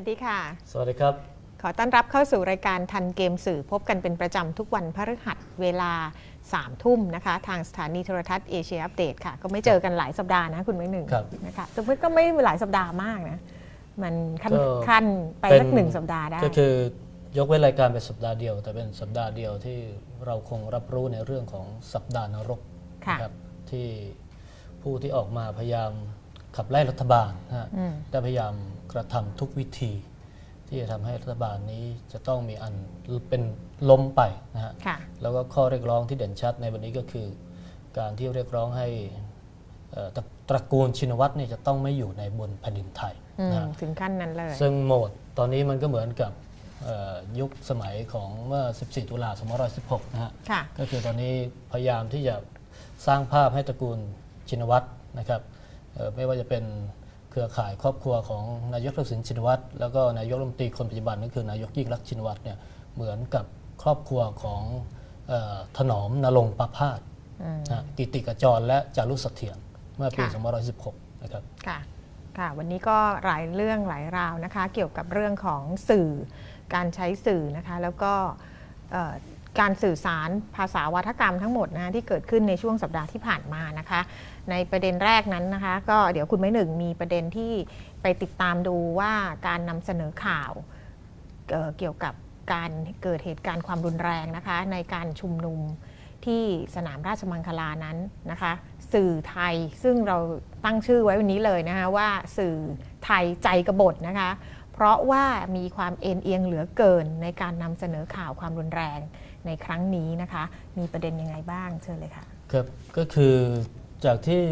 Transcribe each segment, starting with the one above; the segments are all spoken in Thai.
วัสดีค่ะ สวัสดีครับ ขอต้อนรับเข้าสู่รายการทันเกมสื่อพบกันเป็นประจำทุกวันพฤหัสเวลา3ทุ่มนะคะ ทางสถานีโทรทัศน์เอเชียอัปเดตค่ะ ก็ไม่เจอกันหลายสัปดาห์นะคุณเมื่อหนึ่งครับนะคะแต่ก็ไม่หลายสัปดาห์มากนะ มันขั้นก็ขั้นไปเป็นสักหนึ่งสัปดาห์ได้ ก็คือยกเว้นรายการเป็นสัปดาห์เดียว แต่เป็นสัปดาห์เดียวที่เราคงรับรู้ในเรื่องของสัปดาห์นรกค่ะนะครับที่ผู้ที่ออกมาพยายาม ขับไล่รัฐบาลนะฮะอืมได้พยายามกระทำทุกวิธี ที่จะทำให้รัฐบาลนี้จะต้องมีอันเป็นล้มไปนะฮะค่ะแล้วก็ข้อเรียกร้องที่เด่นชัดในวันนี้ก็คือ การที่เรียกร้องให้เอ่อตระตระกูลชินวัตรเนี่ยจะต้องไม่อยู่ในบนแผ่นดินไทยอืมนะฮะถึงขั้นนั้นเลย ซึ่งโหมดตอนนี้มันก็เหมือนกับเอ่อยุคสมัยของเมื่อ 14 ตุลา2516 นะฮะค่ะก็คือตอนนี้พยายามที่จะสร้างภาพให้ตระกูลชินวัตรนะครับเอ่อ ไม่ว่าจะเป็นเครือข่ายครอบครัวของนายกทักษิณชินวัตรแล้วก็นายกรัฐมนตรีคนปัจจุบันก็คือนายกยิ่งรักษณ์ชินวัตรเนี่ยเหมือนกับครอบครัวของเออถนอมนรงค์ประพาสอืมนะกิติกจรและจารุเสถียรเมื่อปีค่ะ2516นะครับค่ะค่ะ วันนี้ก็หลายเรื่องหลายราวนะคะ เกี่ยวกับเรื่องของสื่อการใช้สื่อนะคะ แล้วก็เอ่อการสื่อสารภาษาวัฒกรรมทั้งหมดนะคะที่เกิดขึ้นในช่วงสัปดาห์ที่ผ่านมานะคะในประเด็นแรกนั้นนะคะ ก็เดี๋ยวคุณไม่หนึ่งมีประเด็นที่ไปติดตามดูว่าการนำเสนอข่าวเเกี่ยวกับการเกิดเหตุการณ์ความรุนแรงนะคะ ในการชุมนุมที่สนามราชมังคลานั้นนะคะ สื่อไทยซึ่งเราตั้งชื่อไว้วันนี้เลยนะคะว่าสื่อไทยใจกบฏนะคะ เพราะว่ามีความเอ็นเอียงเหลือเกินในการนำเสนอข่าวความรุนแรงในครั้งนี้นะคะ มีประเด็นยังไงบ้างเชิญเลยค่ะครับก็คือ จากที่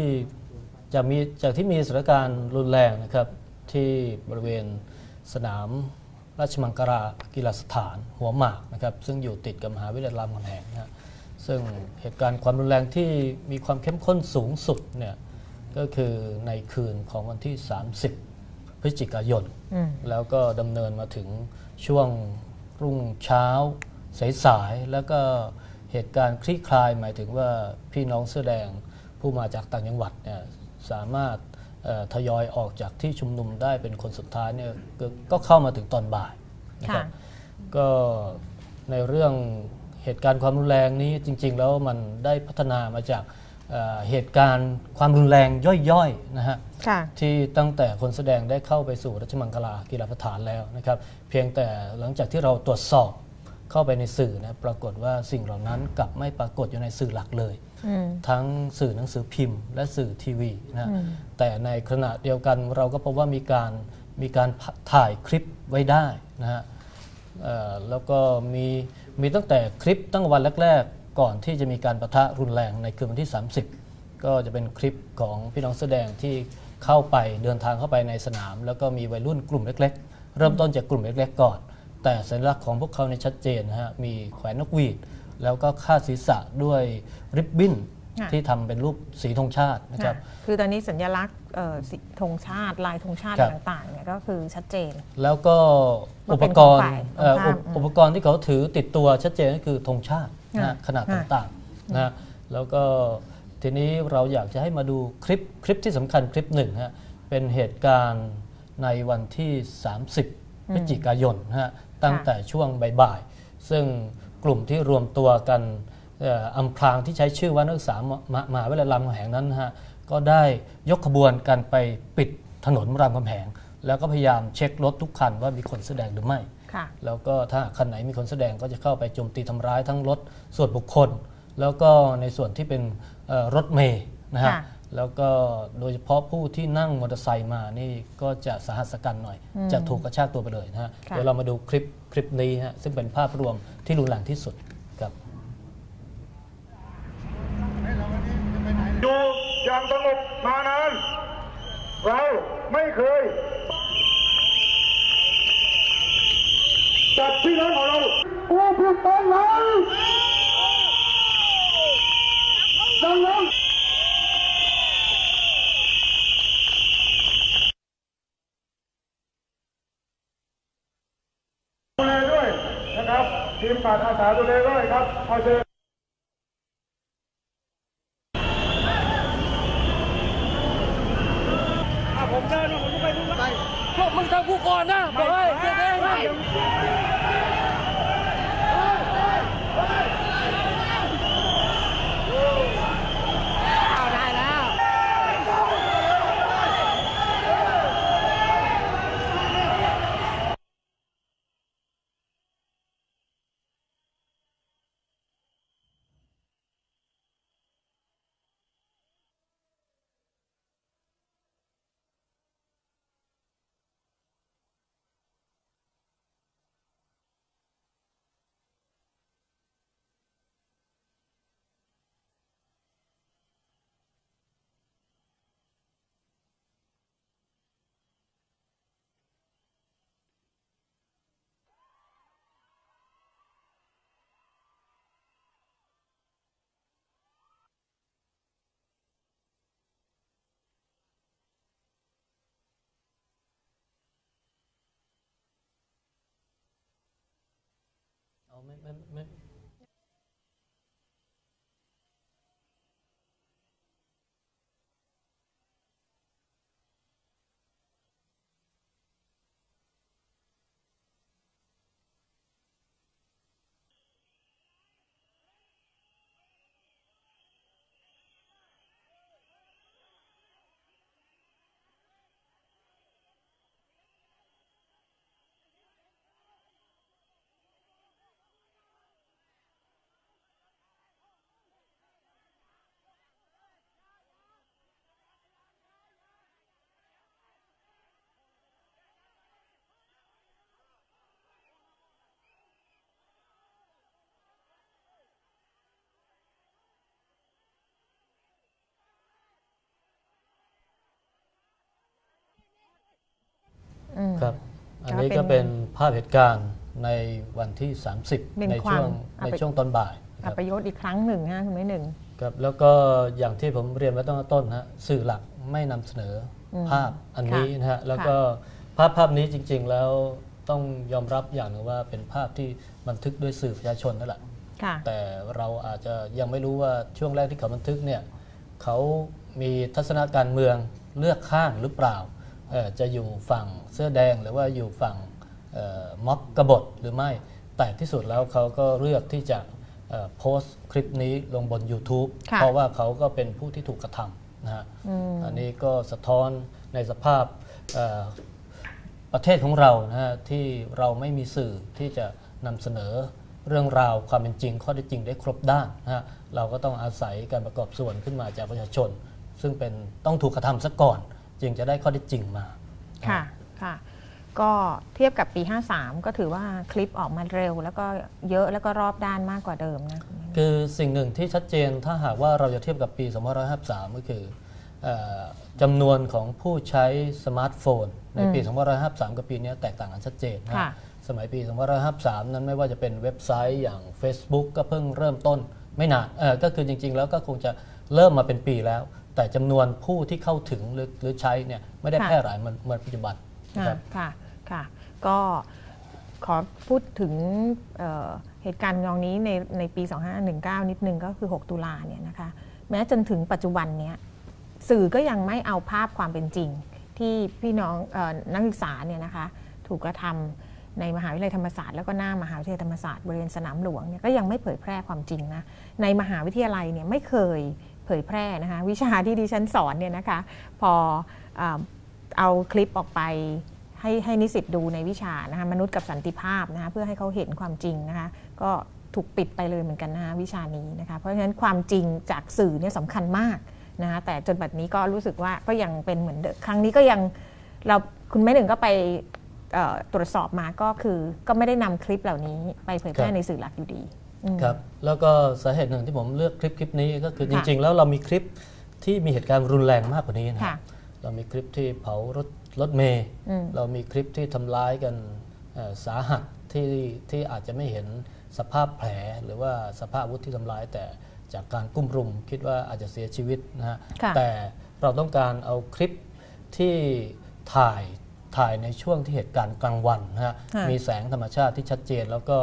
จะมีจากที่มีสถานการณ์รุนแรงนะครับที่บริเวณสนามราชมังคลากีฬาสถานหัวหมากนะครับซึ่งอยู่ติดกับมหาวิทยาลัยรามคำแหงนะฮะซึ่งเหตุการณ์ความรุนแรงที่มีความเข้มข้นสูงสุดเนี่ยก็คือในคืนของวันที่ 30 พฤศจิกายนอืมแล้วก็ดำเนินมาถึงช่วงรุ่งเช้าสายๆแล้วก็เหตุการณ์คลี่คลายหมายถึงว่าพี่น้องเสื้อแดง ผู้มาจากต่างจังหวัดเนี่ยสามารถเอ่อทยอยออกจากที่ชุมนุมได้เป็นคนสุดท้ายเนี่ยก็ก็เข้ามาถึงตอนบ่ายนะครับค่ะก็ในเรื่องเหตุการณ์ความรุนแรงนี้จริง ๆ แล้วมันได้พัฒนามาจากเอ่อเหตุการณ์ความรุนแรงย่อยๆนะฮะค่ะที่ตั้งแต่คนแสดงได้เข้าไปสู่รัชมังคลากีฬาสถานแล้วนะครับ เพียงแต่หลังจากที่เราตรวจสอบเข้าไปในสื่อนะปรากฏว่าสิ่งเหล่านั้นกลับไม่ปรากฏอยู่ในสื่อหลักเลยอืม ทั้งสื่อหนังสือพิมพ์ และสื่อทีวีนะอืมแต่ในขณะเดียวกันเราก็พบว่ามีการมีการถ่ายคลิปไว้ได้นะฮะเอ่อแล้วก็มีมีตั้งแต่คลิปตั้งวันแรก ๆ ก่อนที่จะมีการประทะรุนแรงในคืนวันที่ 30 ก็จะเป็นคลิปของพี่น้องแสอแดงที่เข้าไปเดินทางเข้าไปในสนาม แล้วก็มีวัยรุ่นกลุ่มเล็ก ๆ เริ่มต้นจากกลุ่มเล็ก ๆ ก่อน แต่สัญลักษณ์ของพวกเขาในยชัดเจนนะฮะมีแขวนนกหวีด แล้วก็คาดศีรษะด้วยริบบิ้นค่ะที่ทำเป็นรูปสีธงชาตินะครับค่ะคือตอนนี้สัญลักษณ์เอ่อสีธงชาติลายธงชาติครับต่างๆเนี่ยก็คือชัดเจน แล้วก็ว่าอุเป็ปนกรณ์ของฝ่ายเอ่อตรงข้ามอุปอุปกรณ์ที่เขาถือติดตัวชัดเจนก็คือธงชาตินะค่ะฮะขนาดค่ะต่างๆนะฮะแล้วก็ทีนี้เราอยากจะให้มาดูคลิปคลิปที่สำคัญคลิปหนึ่งฮะเป็นเหตุการณ์ในวันที่ 30พฤศจิกายนนะฮะตั้งแต่ช่วงบ่ายๆซึ่ง กลุ่มที่รวมตัวกันเอ่ออำพรางที่ใช้ชื่อว่านักศึกษามามหาวิทยาลัยรามคำแหงนั้นนะฮะก็ได้ยกขบวนกันไปปิดถนนรามคำแหง แล้วก็พยายามเช็ครถทุกคันว่ามีคนแสดงหรือไม่ค่ะแล้วก็ถ้าคันไหนมีคนแสดงก็จะเข้าไปโจมตีทำร้ายทั้งรถส่วนบุคคล แล้วก็ในส่วนที่เป็นเอ่อรถเมย์นะฮะค่ะ แล้วก็โดยเฉพาะผู้ที่นั่งมอเตอร์ไซค์มานี่ก็จะสาหัสกันหน่อยอืมจะถูกกระชากตัวไปเลยนะฮะค่ะเดี๋ยวเรามาดูคลิปคลิปนี้ฮะซึ่งเป็นภาพรวมที่รุนแรงที่สุดครับอยู่อย่างสงบมานานเราไม่เคยจับพี่น้องของเราผู้ผิดตรงไหนดังนั้นดูแลด้วย นะครับ ทีมปราดอาสาดูแลด้วยครับเอาเชิญอะผมเดินมาผมก็ไปดูไปพวกมึงทำกูก่อนนะบอกให้เสียแดงเอาไม่ไครับ อันก็นี้เป็นก็เป็นภาพเหตุการณ์ในวันที่เป็น30 ในช่วงความในช่วงตอนบ่ายคอัรับปยศอีกครั้งหนึ่งนะคุณไม่หนึ่งครับแล้วก็อย่างที่ผมเรียนไว้ตั้งแต่ต้นฮะสื่อหลักไม่นำเสนออมภาพอันนี้ค่ะนะฮะแล้วก็ภาพภาพนี้จริง ๆ แล้วต้องยอมรับอย่างหนึ่งว่าเป็นภาพที่บันทึกด้วยสื่อประชาชนนั่นแหละค่ะแต่เราอาจจะยังไม่รู้ว่าช่วงแรกที่เขาบันทึกเนี่ยเขามีทัศนการเมืองเลือกข้างหรือเปล่าเอ่อ จะอยู่ฝั่งเสื้อแดงหรือว่าอยู่ฝั่งเอ่อม็อบกบฏหรือไม่ แต่ที่สุดแล้วเขาก็เลือกที่จะเอ่อโพสต์คลิปนี้ลงบน YouTube ค่ะเพราะว่าเขาก็เป็นผู้ที่ถูกกระทำนะฮะอืมอันนี้ก็สะท้อนในสภาพเอ่อประเทศของเรานะฮะที่เราไม่มีสื่อที่จะนำเสนอเรื่องราวความเป็นจริง ข้อเท็จจริงได้ครบด้านนะฮะเราก็ต้องอาศัยการประกอบส่วนขึ้นมาจากประชาชน ซึ่งเป็นต้องถูกกระทำซะก่อน จึงจะได้ข้อเท็จจริงมา ค่ะค่ะ ก็เทียบกับปี 53 ก็ถือว่าคลิปออกมาเร็ว แล้วก็เยอะแล้วก็รอบด้านมากกว่าเดิมนะคือสิ่งหนึ่งที่ชัดเจนถ้าหากว่าเราจะเทียบกับปี 2553 ก็คือเออจำนวนของผู้ใช้สมาร์ทโฟน ในปี 2553 กับปีนี้แตกต่างกันชัดเจนนะค่ะสมัยปี 2553 นั้นไม่ว่าจะเป็นเว็บไซต์อย่าง Facebook ก็เพิ่งเริ่มต้นไม่นานเออก็คือจริง ๆ แล้วก็คงจะเริ่มมาเป็นปีแล้ว แต่จำนวนผู้ที่เข้าถึงหรือหรือใช้เนี่ยไม่ได้ค่ะแพร่หลายเหมือนเหมือนปัจจุบันนะอ่าครับค่ะค่ะก็ขอพูดถึงเอ่อเหตุการณ์ยองนี้ในในปี 2519 นิดนึงก็คือ 6 ตุลาเนี่ยนะคะแม้จนถึงปัจจุบันเนี้ยสื่อก็ยังไม่เอาภาพความเป็นจริง ที่พี่น้องเออนักศึกษาเนี่ยนะคะถูกกระทำในมหาวิทยาลัยธรรมศาสตร์แล้วก็หน้ามหาวิทยาลัยธรรมศาสตร์บริเวณสนามหลวงเนี่ยก็ยังไม่เผยแพร่ความจริงนะในมหาวิทยาลัยเนี่ยไม่เคยเผยแพร่นะคะวิชาที่ดิฉันสอนเนี่ยนะคะพอเออเอาคลิปออกไปให้ให้นิสิตดูในวิชานะคะมนุษย์กับสันติภาพนะคะเพื่อให้เขาเห็นความจริงนะคะก็ถูกปิดไปเลยเหมือนกันนะคะวิชานี้นะคะเพราะฉะนั้นความจริงจากสื่อเนี่ยสำคัญมากนะคะแต่จนบัดนี้ก็รู้สึกว่าก็ยังเป็นเหมือนเดิมครั้งนี้ก็ยังเราคุณแม่หนึ่งก็ไปเอ่อตรวจสอบมาก็คือก็ไม่ได้นำคลิปเหล่านี้ไปเผยแพร่ครับในสื่อหลักอยู่ดีอืม ครับแล้วก็สาเหตุหนึ่งที่ผมเลือกคลิปคลิปนี้ก็คือจค่ะริง ๆ แล้วเรามีคลิปที่มีเหตุการณ์รุนแรงมากกว่านี้นะค่ะเรามีคลิปที่เผารถรถเมย์อืมเรามีคลิปที่ทำร้ายกันเอ่อสาหัสที่ที่อาจจะไม่เห็นสภาพแผลหรือว่าสภาพอาวุธที่ทำร้าย แต่จากการกุ้มรุม คิดว่าอาจจะเสียชีวิตนะฮะค่ะแต่เราต้องการเอาคลิปที่ถ่ายถ่ายในช่วงที่เหตุการณ์กลางวันนะฮะค่ะมีแสงธรรมชาติที่ชัดเจน แล้วก็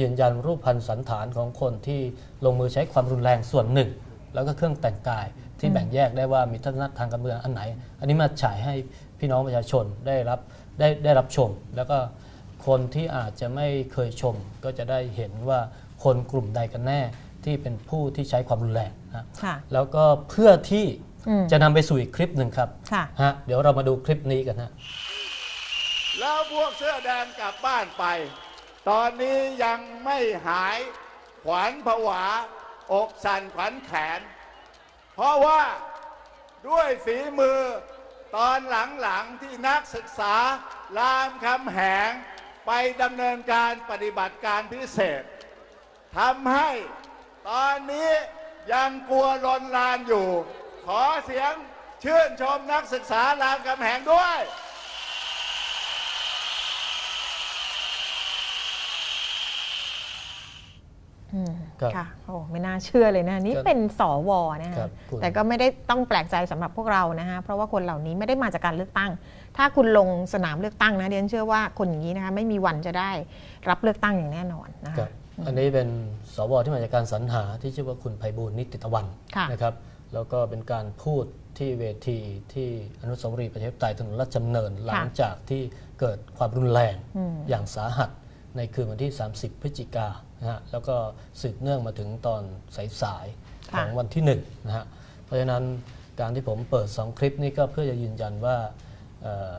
ยืนยันรูปพันธ์สันฐานของคนที่ลงมือใช้ความรุนแรงส่วนหนึ่ง แล้วก็เครื่องแต่งกายที่แบ่งแยกได้ว่ามีทัศนะทางการเมืองอันไหน อันนี้มาฉายให้พี่น้องประชาชนได้รับได้ได้รับชม แล้วก็คนที่อาจจะไม่เคยชม ก็จะได้เห็นว่าคนกลุ่มใดกันแน่ที่เป็นผู้ที่ใช้ความรุนแรงนะค่ะแล้วก็เพื่อที่อืมจะนำไปสู่อีกคลิปหนึ่งครับค่ะฮะเดี๋ยวเรามาดูคลิปนี้กันฮะแล้วพวกเสื้อแดงกลับบ้านไป ตอนนี้ยังไม่หายขวัญผวา อกสั่นขวัญแขน เพราะว่าด้วยฝีมือตอนหลังๆที่นักศึกษารามคำแหงไปดำเนินการปฏิบัติการพิเศษทำให้ตอนนี้ยังกลัวลนลานอยู่ ขอเสียงชื่นชมนักศึกษารามคำแหงด้วย อืม ครับค่ะโอ้ไม่น่าเชื่อเลยนะนี่ครับเป็นสวนะครัฮะบคุณแต่ก็ไม่ได้ต้องแปลกใจสำหรับพวกเรานะฮะเพราะว่าคนเหล่านี้ไม่ได้มาจากการเลือกตั้ง ถ้าคุณลงสนามเลือกตั้งนะเดียนเชื่อว่าคนอย่างนี้นะคะไม่มีวันจะได้รับเลือกตั้งอย่างแน่นอนนะครัคะบอันนี้เป็นสวที่มาจากการสรรหาที่ชื่อว่าคุณไพบูลย์นิติตะวันค่ะนะครับแล้วก็เป็นการพูดที่เวทีที่อนุสาวรีย์ประชาธิปไตยถนนราชดำเนินหลังจากที่เกิดความรุนแรงอืมอย่างสาหัสในคืนวันที่ 30 พฤศจิกา นะฮะแล้วก็สืบเนื่องมาถึงตอนสายๆของวันที่1นะฮะเพราะฉะนั้นการที่ผมเปิด 2 คลิปนี้ก็เพื่อจะยืนยันว่าเอ่อ